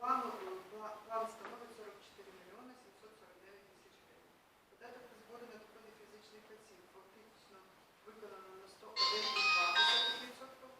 План становить 44 мільйони 749 тисяч гривень. Податок з збору на доходи фізичних осіб фактично виконано на 101,2%.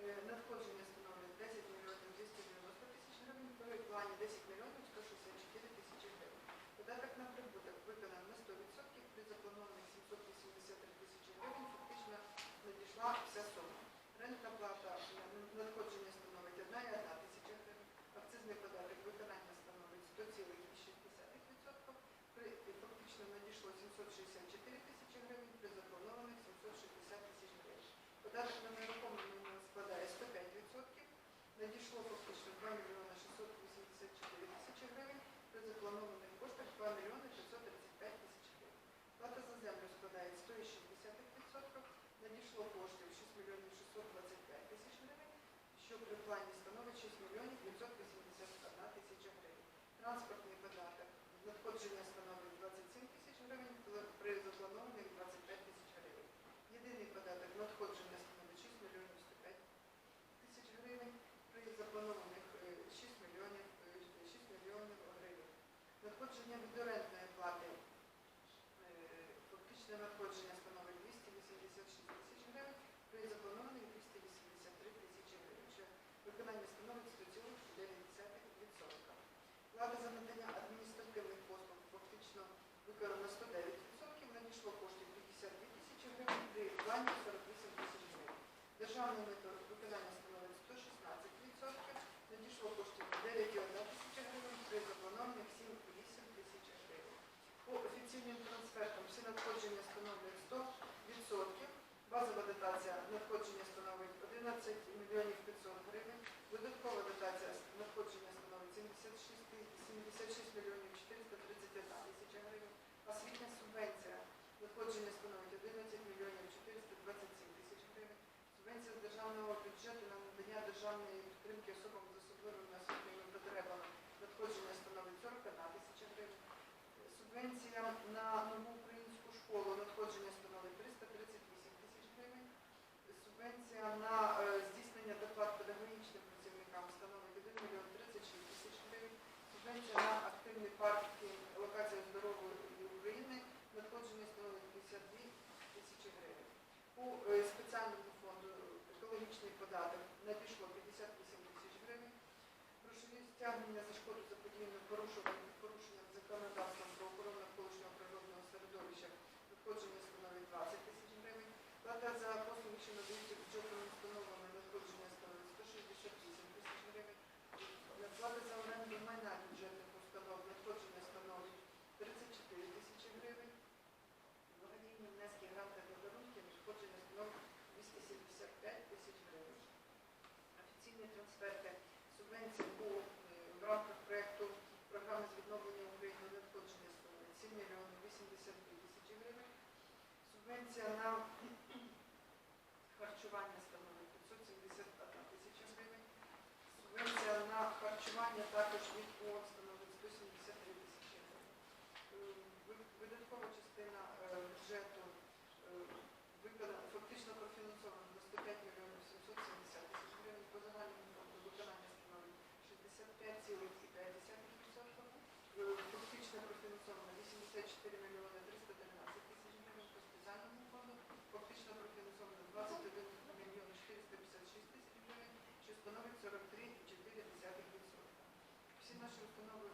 Е, Надходження становить 10 мільйонів 290 тисяч гривень, при плані 10 мільйонів 164 тисячі гривень. Податок на прибуток виконано на 100%, при запланованих 783 тисячі гривень фактично надійшла вся сума. Рентна плата на надходження становить 1,1 тисяча гривень, акцизний податок виконання становить 100,6%, при фактично надійшло 764 тисячі гривень, при запланованих 760 тисяч гривень. Податок на нерухоме майно складає 105%, надійшло фактично 2 мільйони 684 тисячі гривень, при запланованих коштах 2 мільйони 535 тисяч гривень. Плата за землю складає 106%, надійшло коштів 6 мільйонів 625 тисяч гривень, що при плані становить 6 мільйонів 581 тисяча гривень. Транспортний податок надходження становить 27 тисяч гривень, пл- при запланованих 25 тисяч гривень. Єдиний податок надходження становить 6 мільйонів 105 тисяч гривень, при запланованих е, 6 мільйонів, е, 6 мільйонів гривень. Надходження від орендної плати е, фактичне надходження становить 286 тисяч гривень, при запланованих 283 тисячі гривень, що виконання становить 100,9%. Плата за надання адміністративних послуг фактично виконано 109%, надійшло коштів 52 тисячі гривень, при плані 48 тисяч гривень. Державне виконання становить 116%, надійшло коштів 9,1 тисяча гривень, при запланованих 7,8 тисяч гривень. По офіційним трансфертам всі надходження становлять 100%. Базова дотація надходження становить 11 мільйонів 500 гривень. Додаткова дотація надходження становить 76, ти- 76 мільйонів 431 тисяча гривень. Освітня субвенція надходження становить 11 мільйонів 427 тисяч гривень. Субвенція з державного бюджету на надання державної підтримки особам з особливими освітніми потребами надходження становить 41 тисяча гривень. Субвенція на нову українську школу надходження становить 338 тисяч гривень. Субвенція на е, здійснення доплат педагогічним працівникам становить 1 мільйон 36 тисяч гривень. Субвенція на активний парк локація здорової України надходження становить 52 тисячі гривень. По е, спеціальному фонду екологічний податок надійшло 58 тисяч гривень. Грошові стягнення за шкоду заподіяну порушуванням порушенням законодавства про охорону навколишнього природного середовища надходження становить 20 тисяч гривень. Плата за послуги, що надаються бюджетними установами, надходження становить 168 тисяч гривень. Плата за оренду майна бюджетних установ надходження становить 34 тисячі гривень. Благодійні внески гранти та подарунки надходження становить 275 тисяч гривень. Офіційні трансферти субвенцій по е, в рамках проєкту програми з відновлення України надходження становить 7 мільйонів 82 тисячі гривень. Субвенція на харчування становить 571 тисяча гривень. Субвенція на харчування також від ООН становить 173 тисячі гривень. Е, ви- Видаткова частина е, бюджету е, виконана, фактично профінансована на 105 мільйонів 770 тисяч гривень. По загальному фонду виконання становить 65,5%. Е, Фактично профінансовано 84 мільйони 313 тисяч гривень. По спеціальному фонду фактично профінансовано 21 мільйон 456 тисяч гривень, що становить 43,4%. Всі наші установи